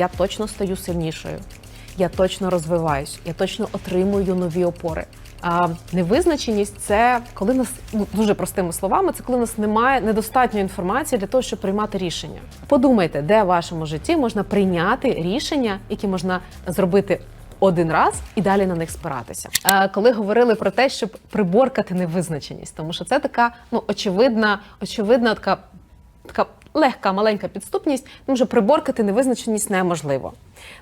я точно стаю сильнішою, я точно розвиваюсь, я точно отримую нові опори. А невизначеність це коли нас ну дуже простими словами, це коли нас немає недостатньо інформації для того, щоб приймати рішення. Подумайте, де в вашому житті можна прийняти рішення, які можна зробити один раз і далі на них спиратися. Коли говорили про те, щоб приборкати невизначеність, тому що це така ну очевидна, очевидна така така легка маленька підступність, тому що приборкати невизначеність неможливо.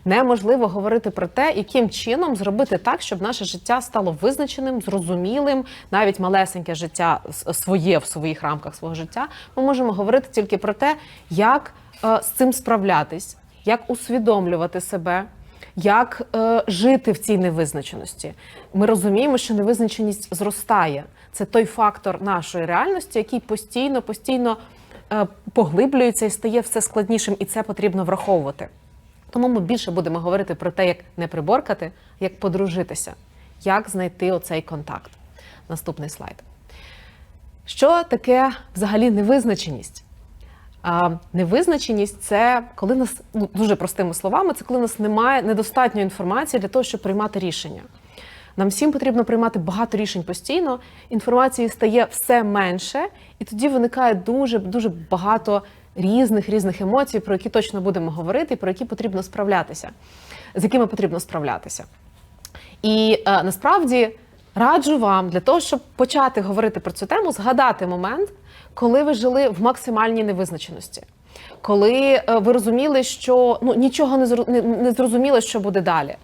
Неможливо говорити про те, яким чином зробити так, щоб наше життя стало визначеним, зрозумілим, навіть малесеньке життя своє в своїх рамках свого життя. Ми можемо говорити тільки про те, як е, з цим справлятись, як усвідомлювати себе. Як е, жити в цій невизначеності? Ми розуміємо, що невизначеність зростає. Це той фактор нашої реальності, який постійно, постійно поглиблюється і стає все складнішим, і це потрібно враховувати. Тому ми більше будемо говорити про те, як не приборкати, як подружитися, як знайти оцей контакт. Наступний слайд. Що таке взагалі невизначеність? А, невизначеність це коли нас ну, дуже простими словами, це коли нас немає недостатньо інформації для того, щоб приймати рішення. Нам всім потрібно приймати багато рішень постійно. Інформації стає все менше, і тоді виникає дуже дуже багато різних різних емоцій, про які точно будемо говорити, і про які потрібно справлятися, з якими потрібно справлятися. І е, насправді раджу вам для того, щоб почати говорити про цю тему, згадати момент, коли ви жили в максимальній невизначеності. Коли е, ви розуміли, що ну нічого не зрозуміло, що буде далі.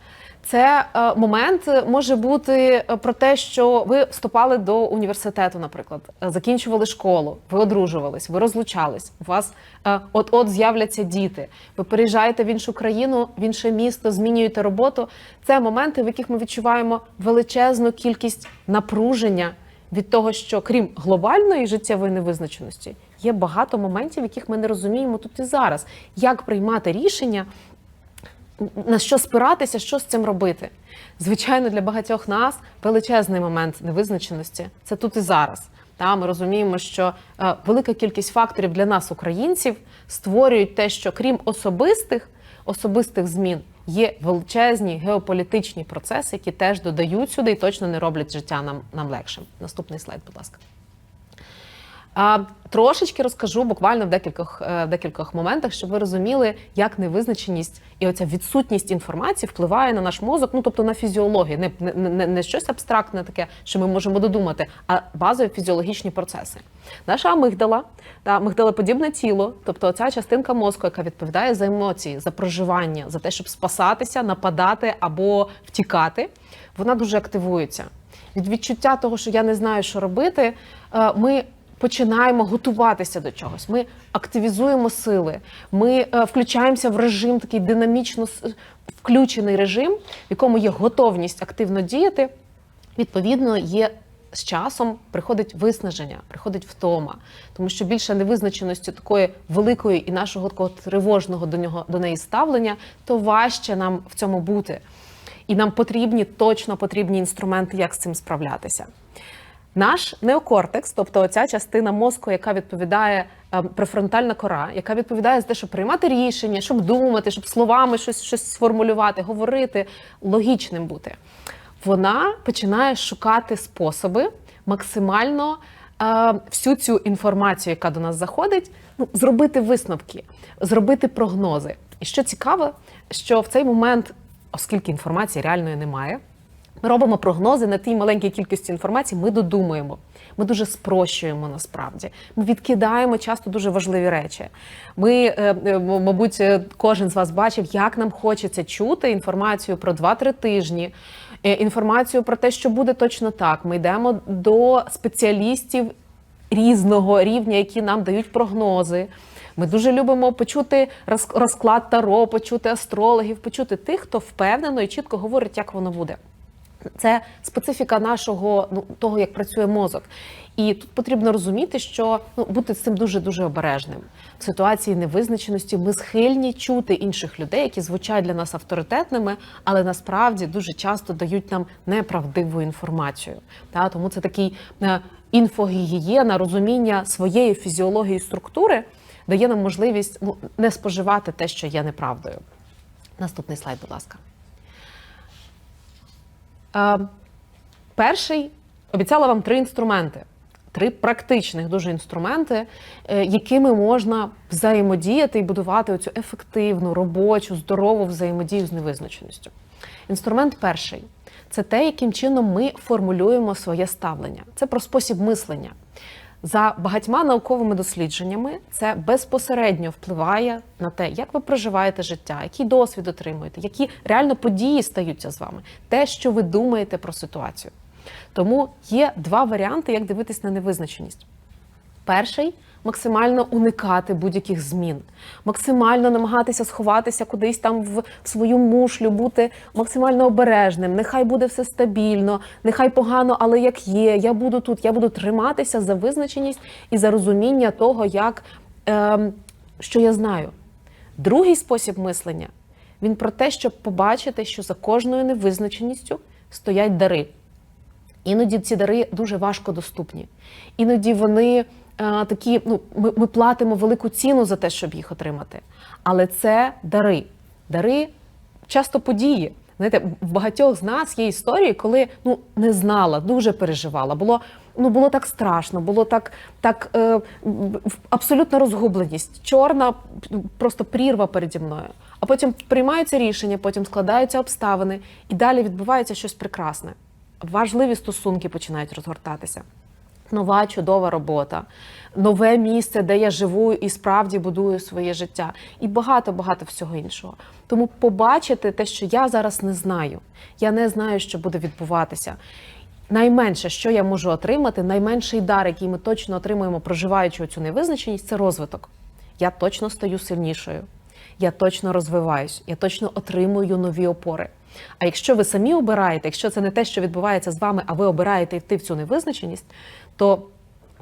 Це е, момент е, може бути е, про те, що ви вступали до університету, наприклад, закінчували школу, ви одружувались, ви розлучались. У вас е, от-от з'являться діти. Ви переїжджаєте в іншу країну, в інше місто, змінюєте роботу. Це моменти, в яких ми відчуваємо величезну кількість напруження від того, що крім глобальної життєвої невизначеності, є багато моментів, яких ми не розуміємо тут і зараз, як приймати рішення на що спиратися, що з цим робити. Звичайно, для багатьох нас величезний момент невизначеності це тут і зараз. Та ми розуміємо, що е, велика кількість факторів для нас, українців, створюють те, що крім особистих особистих змін є величезні геополітичні процеси, які теж додають сюди і точно не роблять життя нам, нам легшим. Наступний слайд, будь ласка. А, трошечки розкажу буквально в декількох, е, декількох моментах, щоб ви розуміли, як невизначеність і оця відсутність інформації впливає на наш мозок, ну тобто на фізіологію, не, не, не, не щось абстрактне таке, що ми можемо додумати, а базові фізіологічні процеси. Наша амигдала, та амигдалоподібне тіло, тобто ця частинка мозку, яка відповідає за емоції, за проживання, за те, щоб спасатися, нападати або втікати, вона дуже активується. Від відчуття того, що я не знаю, що робити, е, ми починаємо готуватися до чогось. Ми активізуємо сили, ми е, включаємося в режим, такий динамічно включений режим, в якому є готовність активно діяти. Відповідно, є з часом приходить виснаження, приходить втома, тому що більше невизначеності такої великої і нашого такого тривожного до нього до неї ставлення, то важче нам в цьому бути. І нам потрібні точно потрібні інструменти, як з цим справлятися. Наш неокортекс, тобто ця частина мозку, яка відповідає е, префронтальна кора, яка відповідає за те, щоб приймати рішення, щоб думати, щоб словами щось, щось сформулювати, говорити, логічним бути. Вона починає шукати способи максимально е, всю цю інформацію, яка до нас заходить, ну, зробити висновки, зробити прогнози. І що цікаво, що в цей момент, оскільки інформації реальної немає, ми робимо прогнози на тій маленькій кількості інформації, ми додумуємо. Ми дуже спрощуємо насправді. Ми відкидаємо часто дуже важливі речі. Ми, е, е, мабуть, е, кожен з вас бачив, як нам хочеться чути інформацію про 2-3 тижні, інформацію про те, що буде точно так. Ми йдемо до спеціалістів різного рівня, які нам дають прогнози. Ми дуже любимо почути роз- розклад таро, почути астрологів, почути тих, хто впевнено і чітко говорить, як воно буде. Це специфіка нашого ну того, як працює мозок. І тут потрібно розуміти, що ну бути з цим дуже дуже обережним. В ситуації невизначеності ми схильні чути інших людей, які звучать для нас авторитетними, але насправді дуже часто дають нам неправдиву інформацію. Та тому це такий е, інфогігієна, розуміння своєї фізіології структури дає нам можливість ну не споживати те, що є неправдою. Наступний слайд, будь ласка. Перший обіцяла вам три інструменти. Три практичних дуже інструменти, е, якими можна взаємодіяти і будувати оцю ефективну, робочу, здорову взаємодію з невизначеністю. Інструмент перший це те, яким чином ми формулюємо своє ставлення. Це про спосіб мислення. За багатьма науковими дослідженнями це безпосередньо впливає на те, як ви проживаєте життя, який досвід отримуєте, які реально події стаються з вами, те, що ви думаєте про ситуацію. Тому є два варіанти, як дивитись на невизначеність. Перший максимально уникати будь-яких змін, максимально намагатися сховатися кудись там в свою мушлю, бути максимально обережним. Нехай буде все стабільно, нехай погано, але як є. Я буду тут, я буду триматися за визначеність і за розуміння того, як ем, що я знаю. Другий спосіб мислення він про те, щоб побачити, що за кожною невизначеністю стоять дари. Іноді ці дари дуже важко доступні. Іноді вони такі, ну, ми, ми платимо велику ціну за те, щоб їх отримати. Але це дари. Дари часто події. Знаєте, в багатьох з нас є історії, коли ну не знала, дуже переживала. Було ну було так страшно, було так, так е, абсолютна розгубленість, чорна просто прірва переді мною. А потім приймаються рішення, потім складаються обставини, і далі відбувається щось прекрасне важливі стосунки починають розгортатися. Нова чудова робота, нове місце, де я живу і справді будую своє життя, і багато-багато всього іншого. Тому побачити те, що я зараз не знаю. Я не знаю, що буде відбуватися. Найменше, що я можу отримати, найменший дар, який ми точно отримуємо, проживаючи цю невизначеність, це розвиток. Я точно стаю сильнішою, я точно розвиваюсь, я точно отримую нові опори. А якщо ви самі обираєте, якщо це не те, що відбувається з вами, а ви обираєте йти в цю невизначеність, то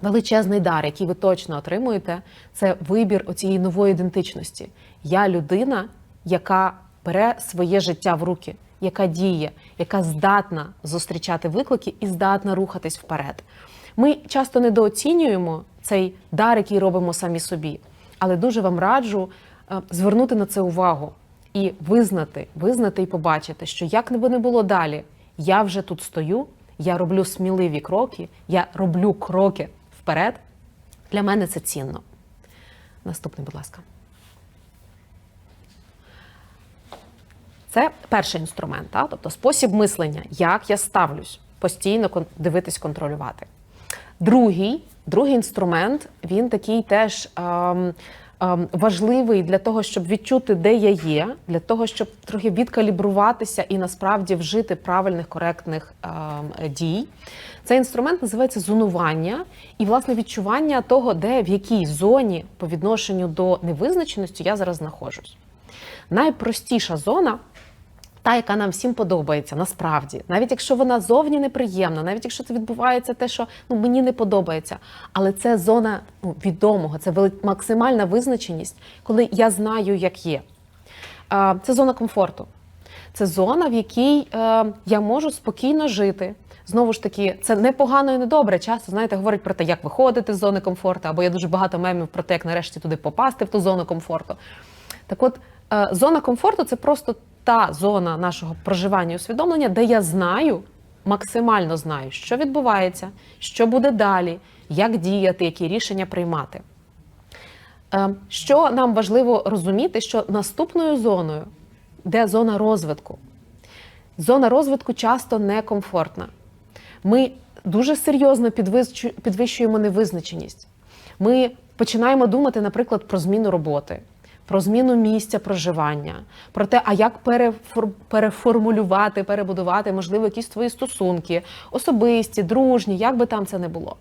величезний дар, який ви точно отримуєте, це вибір оцієї нової ідентичності. Я людина, яка бере своє життя в руки, яка діє, яка здатна зустрічати виклики і здатна рухатись вперед. Ми часто недооцінюємо цей дар, який робимо самі собі, але дуже вам раджу е, звернути на це увагу і визнати, визнати і побачити, що як би не було далі, я вже тут стою, я роблю сміливі кроки, я роблю кроки вперед. Для мене це цінно. Наступний, будь ласка. Це перший інструмент, а? тобто спосіб мислення, як я ставлюсь, постійно дивитись, контролювати. Другий другий інструмент він такий теж ем, важливий для того, щоб відчути, де я є, для того, щоб трохи відкалібруватися і насправді вжити правильних коректних ем, дій. Цей інструмент називається зонування і, власне, відчування того, де в якій зоні по відношенню до невизначеності я зараз знаходжусь. Найпростіша зона та, яка нам всім подобається, насправді, навіть якщо вона зовні неприємна, навіть якщо це відбувається те, що ну мені не подобається, але це зона ну, відомого, це максимальна визначеність, коли я знаю, як є. Це зона комфорту. Це зона, в якій е, я можу спокійно жити. Знову ж таки, це не погано і не добре. Часто знаєте, говорять про те, як виходити з зони комфорту, або є дуже багато мемів про те, як нарешті туди попасти в ту зону комфорту. Так, от е, зона комфорту це просто та зона нашого проживання і усвідомлення, де я знаю, максимально знаю, що відбувається, що буде далі, як діяти, які рішення приймати. Е, що нам важливо розуміти, що наступною зоною, де зона розвитку, зона розвитку часто некомфортна. Ми дуже серйозно підвищуємо невизначеність. Ми починаємо думати, наприклад, про зміну роботи про зміну місця проживання, про те, а як переформулювати, перебудувати, можливо, якісь твої стосунки, особисті, дружні, як би там це не було.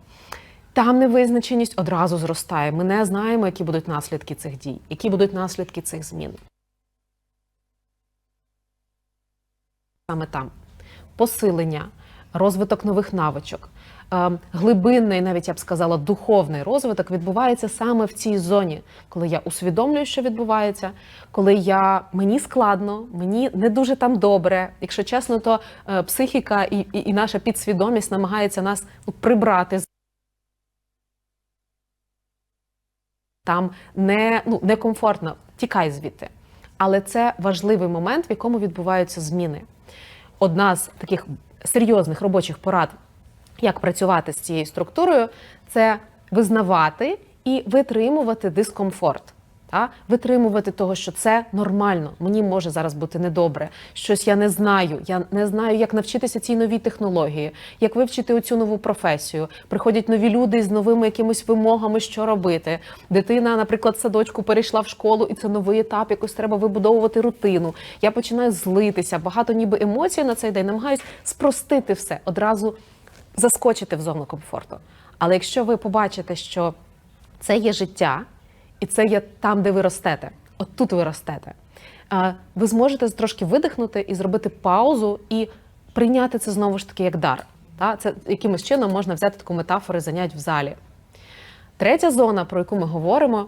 Там невизначеність одразу зростає. Ми не знаємо, які будуть наслідки цих дій, які будуть наслідки цих змін. Саме там посилення, розвиток нових навичок, глибинний, навіть я б сказала, духовний розвиток відбувається саме в цій зоні, коли я усвідомлюю, що відбувається, коли я мені складно, мені не дуже там добре. Якщо чесно, то е, психіка і, і, і наша підсвідомість намагається нас ну, прибрати Там не ну, некомфортно, тікай звідти. Але це важливий момент, в якому відбуваються зміни. Одна з таких серйозних робочих порад, як працювати з цією структурою, це визнавати і витримувати дискомфорт. Та? Витримувати того, що це нормально, мені може зараз бути недобре, щось я не знаю. Я не знаю, як навчитися цій новій технології, як вивчити оцю нову професію. Приходять нові люди з новими якимись вимогами, що робити. Дитина, наприклад, в садочку перейшла в школу, і це новий етап, якось треба вибудовувати рутину. Я починаю злитися, багато ніби емоцій на цей день, намагаюсь спростити все, одразу заскочити в зону комфорту. Але якщо ви побачите, що це є життя, і це є там, де ви ростете. От тут ви ростете. Ви зможете трошки видихнути і зробити паузу і прийняти це знову ж таки як дар. Це якимось чином можна взяти таку метафору занять в залі. Третя зона, про яку ми говоримо,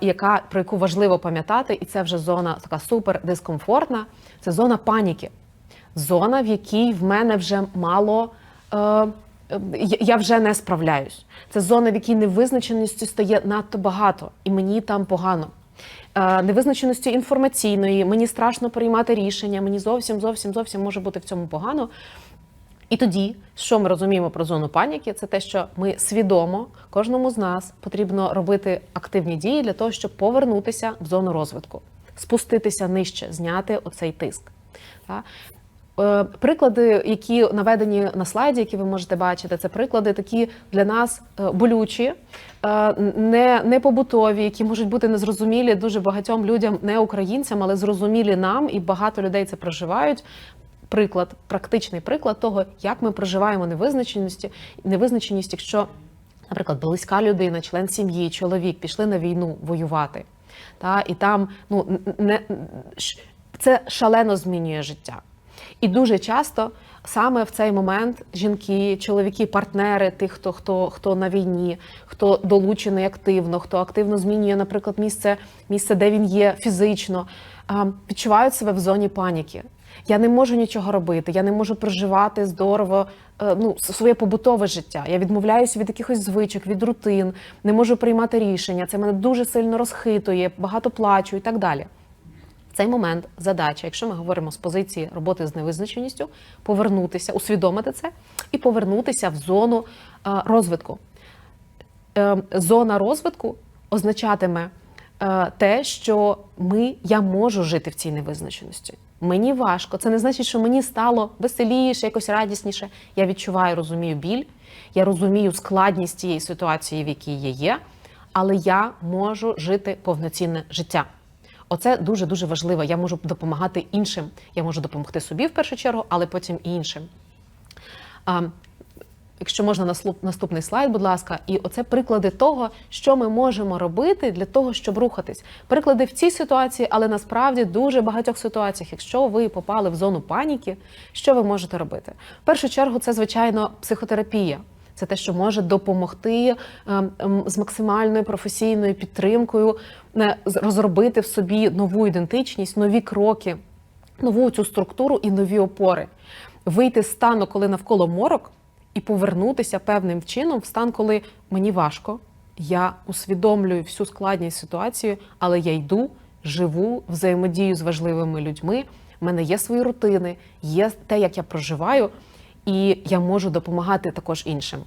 яка, про яку важливо пам'ятати, і це вже зона така супер дискомфортна, це зона паніки. Зона, в якій в мене вже мало. Е, я вже не справляюсь. Це зона, в якій невизначеності стає надто багато, і мені там погано. Е, Невизначеності інформаційної, мені страшно приймати рішення, мені зовсім, зовсім, зовсім може бути в цьому погано. І тоді, що ми розуміємо про зону паніки, це те, що ми свідомо кожному з нас потрібно робити активні дії для того, щоб повернутися в зону розвитку, спуститися нижче, зняти оцей тиск. Е, Приклади, які наведені на слайді, які ви можете бачити, це приклади такі для нас е, болючі, е, не, не побутові, які можуть бути незрозумілі дуже багатьом людям, не українцям, але зрозумілі нам, і багато людей це проживають. Приклад, практичний приклад того, як ми проживаємо невизначеності, невизначеність, якщо, наприклад, близька людина, член сім'ї, чоловік пішли на війну воювати. Та, і там ну, не, це шалено змінює життя. І дуже часто саме в цей момент жінки, чоловіки, партнери, тих, хто хто, хто на війні, хто долучений активно, хто активно змінює, наприклад, місце, місце, де він є фізично, відчувають себе в зоні паніки. Я не можу нічого робити, я не можу проживати здорово ну, своє побутове життя. Я відмовляюся від якихось звичок, від рутин, не можу приймати рішення. Це мене дуже сильно розхитує, багато плачу і так далі цей момент задача, якщо ми говоримо з позиції роботи з невизначеністю, повернутися, усвідомити це і повернутися в зону розвитку. Е, зона розвитку означатиме е, те, що ми, я можу жити в цій невизначеності. Мені важко. Це не значить, що мені стало веселіше, якось радісніше. Я відчуваю, розумію біль, я розумію складність цієї ситуації, в якій я є, але я можу жити повноцінне життя. Оце дуже дуже важливо. Я можу допомагати іншим. Я можу допомогти собі в першу чергу, але потім і іншим. А, Якщо можна наступний слайд, будь ласка, і оце приклади того, що ми можемо робити для того, щоб рухатись. Приклади в цій ситуації, але насправді дуже багатьох ситуаціях, якщо ви попали в зону паніки, що ви можете робити? В першу чергу, це звичайно психотерапія. Це те, що може допомогти ем, ем, з максимальною професійною підтримкою е, розробити в собі нову ідентичність, нові кроки, нову цю структуру і нові опори, вийти з стану, коли навколо морок, і повернутися певним чином в стан, коли мені важко. Я усвідомлюю всю складність ситуації, але я йду, живу, взаємодію з важливими людьми. У мене є свої рутини, є те, як я проживаю і я можу допомагати також іншим.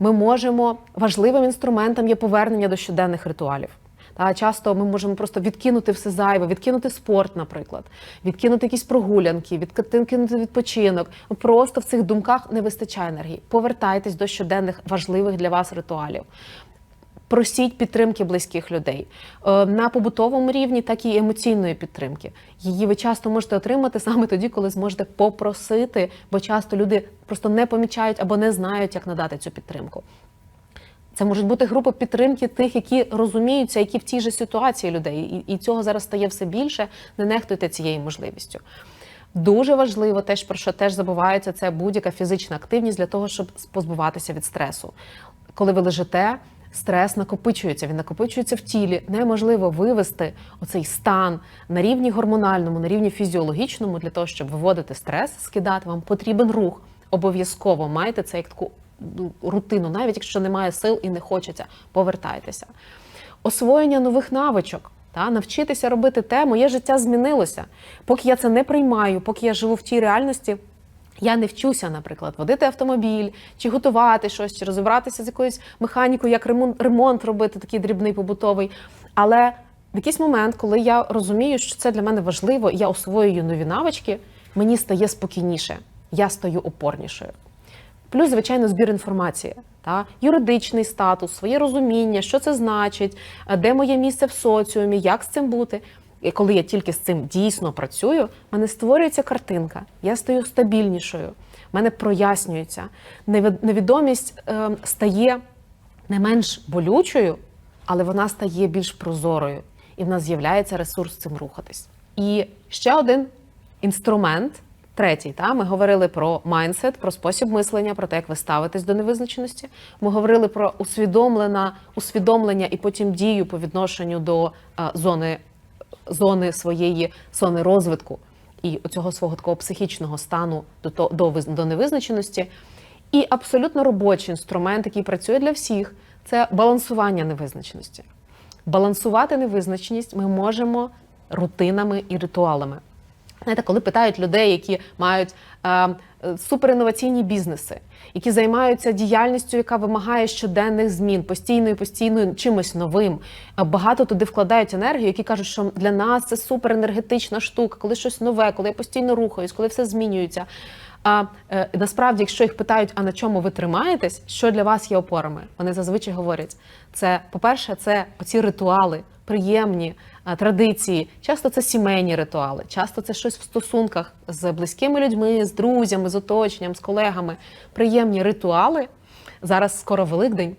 Ми можемо важливим інструментом є повернення до щоденних ритуалів. Та часто ми можемо просто відкинути все зайве, відкинути спорт, наприклад, відкинути якісь прогулянки, відкинути відпочинок. Просто в цих думках не вистачає енергії. Повертайтесь до щоденних важливих для вас ритуалів. Просіть підтримки близьких людей е, на побутовому рівні, так і емоційної підтримки. Її ви часто можете отримати саме тоді, коли зможете попросити, бо часто люди просто не помічають або не знають, як надати цю підтримку. Це можуть бути групи підтримки тих, які розуміються, які в тій же ситуації людей, і цього зараз стає все більше. Не нехтуйте цією можливістю. Дуже важливо, теж про що теж забувається, це будь-яка фізична активність для того, щоб позбуватися від стресу. Коли ви лежите стрес накопичується, він накопичується в тілі. Неможливо вивести оцей стан на рівні гормональному, на рівні фізіологічному для того, щоб виводити стрес, скидати вам потрібен рух. Обов'язково майте це як таку ну, рутину, навіть якщо немає сил і не хочеться, повертайтеся. Освоєння нових навичок. Та навчитися робити те, моє життя змінилося. Поки я це не приймаю, поки я живу в тій реальності. Я не вчуся, наприклад, водити автомобіль, чи готувати щось, чи розібратися з якоюсь механікою, як ремонт, ремонт робити, такий дрібний побутовий. Але в якийсь момент, коли я розумію, що це для мене важливо, я освоюю нові навички, мені стає спокійніше, я стаю опорнішою. Плюс, звичайно, збір інформації, та юридичний статус, своє розуміння, що це значить, е, де моє місце в соціумі, як з цим бути. Коли я тільки з цим дійсно працюю, в мене створюється картинка, я стаю стабільнішою, в мене прояснюється. Невід- Невідомість е, стає не менш болючою, але вона стає більш прозорою, і в нас з'являється ресурс цим рухатись. І ще один інструмент. Третій, та ми говорили про майндсет, про спосіб мислення, про те, як ви ставитесь до невизначеності. Ми говорили про усвідомлення і потім дію по відношенню до е, зони, зони своєї зони розвитку і цього свого такого психічного стану до, до, до невизначеності. І абсолютно робочий інструмент, який працює для всіх, це балансування невизначеності. Балансувати невизначеність ми можемо рутинами і ритуалами. Знаєте, коли питають людей, які мають е, суперінноваційні бізнеси, які займаються діяльністю, яка вимагає щоденних змін, постійною, постійною чимось новим, е, багато туди вкладають енергію, які кажуть, що для нас це суперенергетична штука, коли щось нове, коли я постійно рухаюсь, коли все змінюється. А е, насправді, якщо їх питають, а на чому ви тримаєтесь, що для вас є опорами, вони зазвичай говорять: це, по-перше, це оці ритуали, приємні а, традиції. Часто це сімейні ритуали, часто це щось в стосунках з близькими людьми, з друзями, з оточенням, з колегами. Приємні ритуали. Зараз скоро Великдень.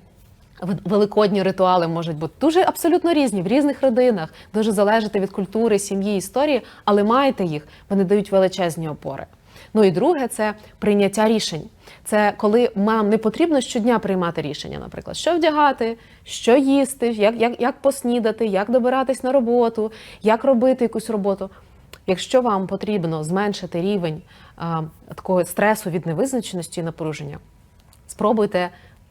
Великодні ритуали можуть бути дуже абсолютно різні в різних родинах, дуже залежати від культури, сім'ї, історії, але маєте їх, вони дають величезні опори. Ну і друге це прийняття рішень. Це коли нам не потрібно щодня приймати рішення, наприклад, що вдягати, що їсти, як, як, як поснідати, як добиратись на роботу, як робити якусь роботу. Якщо вам потрібно зменшити рівень а, такого стресу від невизначеності і напруження, спробуйте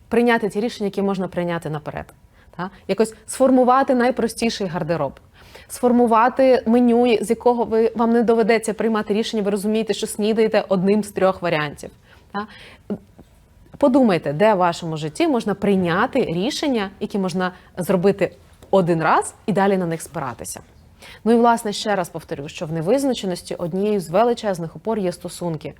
прийняти ті рішення, які можна прийняти наперед. Та? Якось сформувати найпростіший гардероб, сформувати меню, з якого ви вам не доведеться приймати рішення, ви розумієте, що снідаєте одним з трьох варіантів. Та? Подумайте, де в вашому житті можна прийняти рішення, які можна зробити один раз і далі на них спиратися. Ну і власне ще раз повторю, що в невизначеності однією з величезних опор є стосунки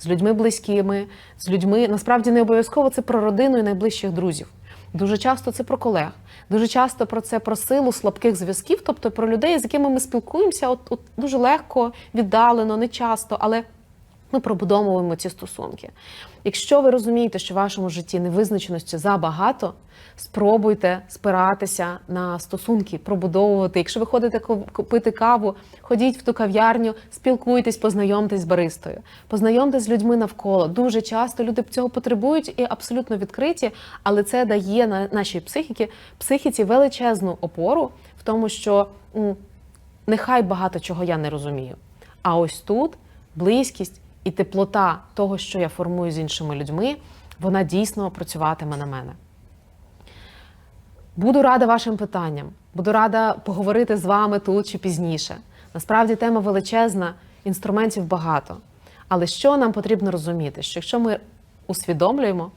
з людьми близькими, з людьми насправді не обов'язково це про родину і найближчих друзів. Дуже часто це про колег, дуже часто про це про силу слабких зв'язків, тобто про людей, з якими ми спілкуємося, от, от дуже легко, віддалено, не часто, але ми пробудовуємо ці стосунки. Якщо ви розумієте, що в вашому житті невизначеності забагато, спробуйте спиратися на стосунки, пробудовувати. Якщо ви ходите пити каву, ходіть в ту кав'ярню, спілкуйтесь, познайомтесь з баристою, познайомтесь з людьми навколо. Дуже часто люди цього потребують і абсолютно відкриті, але це дає на нашій психіки, психіці величезну опору в тому, що нехай багато чого я не розумію. А ось тут близькість і теплота того, що я формую з іншими людьми, вона дійсно працюватиме на мене. Буду рада вашим питанням, буду рада поговорити з вами тут чи пізніше. Насправді тема величезна, інструментів багато. Але що нам потрібно розуміти? Що якщо ми усвідомлюємо,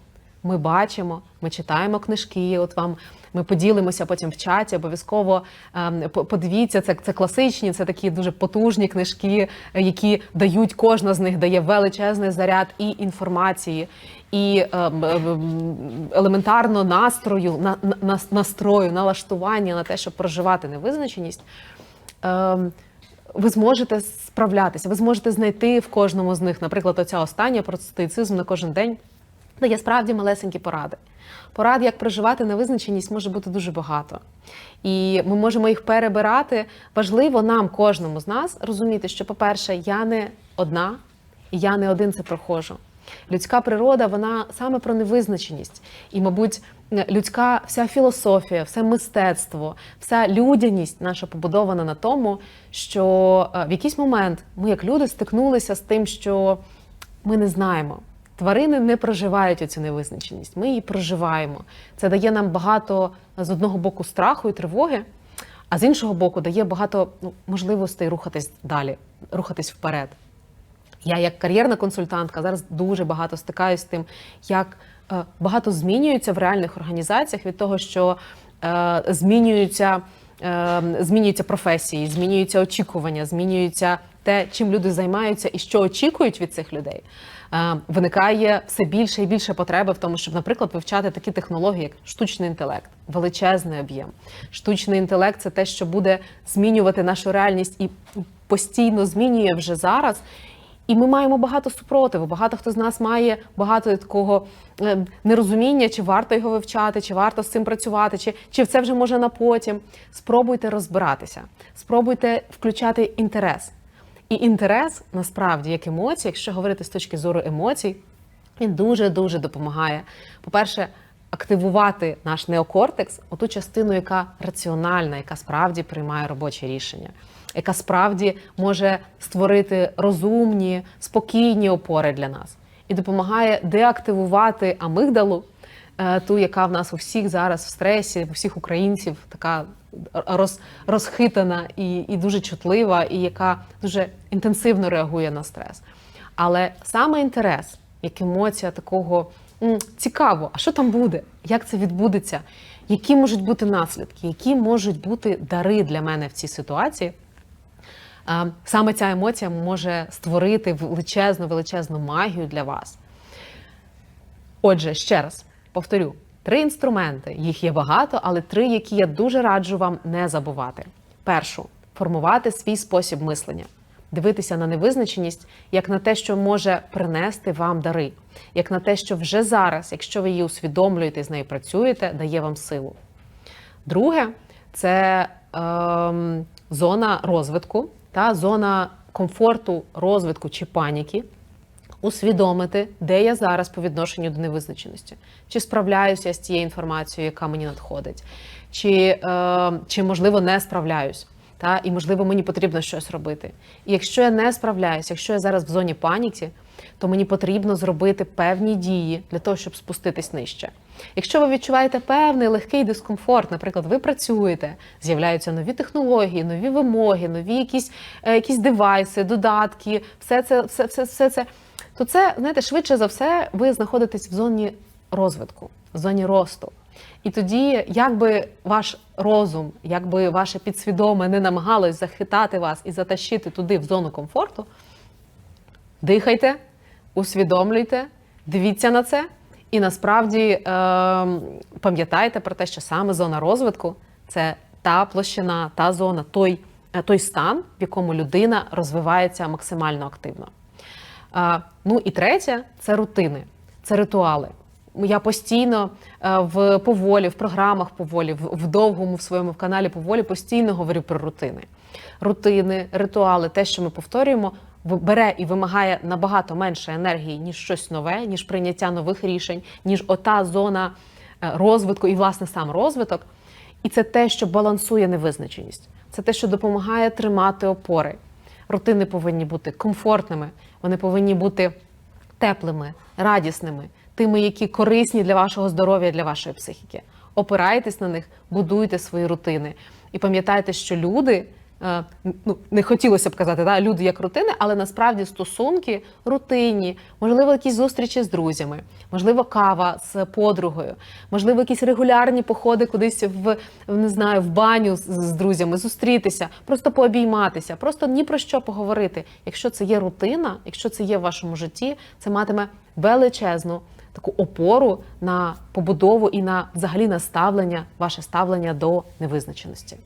ми бачимо, ми читаємо книжки. От вам ми поділимося потім в чаті. Обов'язково ем, подивіться, це, це класичні, це такі дуже потужні книжки, е, які дають кожна з них дає величезний заряд і інформації, і ем, ем, елементарно настрою, на, на- на- настрою, налаштування на те, щоб проживати невизначеність. Ви зможете справлятися, ви зможете знайти в кожному з них, наприклад, оця остання про стоїцизм на кожен день, дає справді малесенькі поради. Порад, як проживати невизначеність, може бути дуже багато. І ми можемо їх перебирати. Важливо нам, кожному з нас, розуміти, що, по-перше, я не одна, я не один це проходжу. Людська природа, вона саме про невизначеність. І, мабуть, людська вся філософія, все мистецтво, вся людяність наша побудована на тому, що е, в якийсь момент ми, як люди, стикнулися з тим, що ми не знаємо. Тварини не проживають цю невизначеність. Ми її проживаємо. Це дає нам багато з одного боку страху і тривоги. а з іншого боку, дає багато ну, можливостей рухатись далі, рухатись вперед. Я як кар'єрна консультантка зараз дуже багато стикаюся з тим, як е, багато змінюється в реальних організаціях від того, що е, змінюються, е, змінюються професії, змінюються очікування, змінюється те, чим люди займаються і що очікують від цих людей. Е, виникає все більше і більше потреби в тому, щоб, наприклад, вивчати такі технології, як штучний інтелект, величезний об'єм. Штучний інтелект це те, що буде змінювати нашу реальність і постійно змінює вже зараз. І ми маємо багато супротиву. Багато хто з нас має багато такого е, нерозуміння, чи варто його вивчати, чи варто з цим працювати, чи, чи це вже може на потім. Спробуйте розбиратися, спробуйте включати інтерес. І інтерес насправді як емоція, якщо говорити з точки зору емоцій, він дуже дуже допомагає. По-перше, активувати наш неокортекс, оту частину, яка раціональна, яка справді приймає робочі рішення, яка справді може створити розумні, спокійні опори для нас, і допомагає деактивувати амигдалу, ту, яка в нас у всіх зараз в стресі, у всіх українців така роз, розхитана і, і дуже чутлива, і яка дуже інтенсивно реагує на стрес. Але саме інтерес, як емоція такого цікаво, а що там буде, як це відбудеться, які можуть бути наслідки, які можуть бути дари для мене в цій ситуації. Саме ця емоція може створити величезну величезну магію для вас. Отже, ще раз повторю: три інструменти. Їх є багато, але три, які я дуже раджу вам не забувати. Першу формувати свій спосіб мислення, дивитися на невизначеність як на те, що може принести вам дари, як на те, що вже зараз, якщо ви її усвідомлюєте і з нею працюєте, дає вам силу. Друге це ем, зона розвитку та зона комфорту, розвитку чи паніки. Усвідомити, де я зараз по відношенню до невизначеності, чи справляюся з тією інформацією, яка мені надходить, чи, е, чи можливо не справляюсь, та і можливо мені потрібно щось робити. І якщо я не справляюся, якщо я зараз в зоні паніки, то мені потрібно зробити певні дії для того, щоб спуститись нижче. Якщо ви відчуваєте певний легкий дискомфорт, наприклад, ви працюєте, з'являються нові технології, нові вимоги, нові якісь, е, якісь девайси, додатки, все це, все, все, все це то це, знаєте, швидше за все, ви знаходитесь в зоні розвитку, в зоні росту. І тоді, як би ваш розум, як би ваше підсвідоме не намагалось захитати вас і затащити туди в зону комфорту, дихайте, усвідомлюйте, дивіться на це, і насправді е, пам'ятайте про те, що саме зона розвитку це та площина, та зона, той, той стан, в якому людина розвивається максимально активно. Ну і третє це рутини, це ритуали. Я постійно е, в поволі, в програмах поволі, в довгому в своєму каналі поволі постійно говорю про рутини. Рутини, ритуали, те, що ми повторюємо, бере і вимагає набагато менше енергії, ніж щось нове, ніж прийняття нових рішень, ніж ота зона е, розвитку і, власне, сам розвиток. І це те, що балансує невизначеність. Це те, що допомагає тримати опори. Рутини повинні бути комфортними, вони повинні бути теплими, радісними, тими, які корисні для вашого здоров'я, для вашої психіки. Опирайтесь на них, будуйте свої рутини. І пам'ятайте, що люди ну не хотілося б казати, да, люди як рутини, але насправді стосунки рутинні, можливо, якісь зустрічі з друзями, можливо, кава з подругою, можливо, якісь регулярні походи кудись в не знаю, в баню з, з друзями, зустрітися, просто пообійматися, просто ні про що поговорити. Якщо це є рутина, якщо це є в вашому житті, це матиме величезну. Таку опору на побудову і на взагалі на ставлення, ваше ставлення до невизначеності.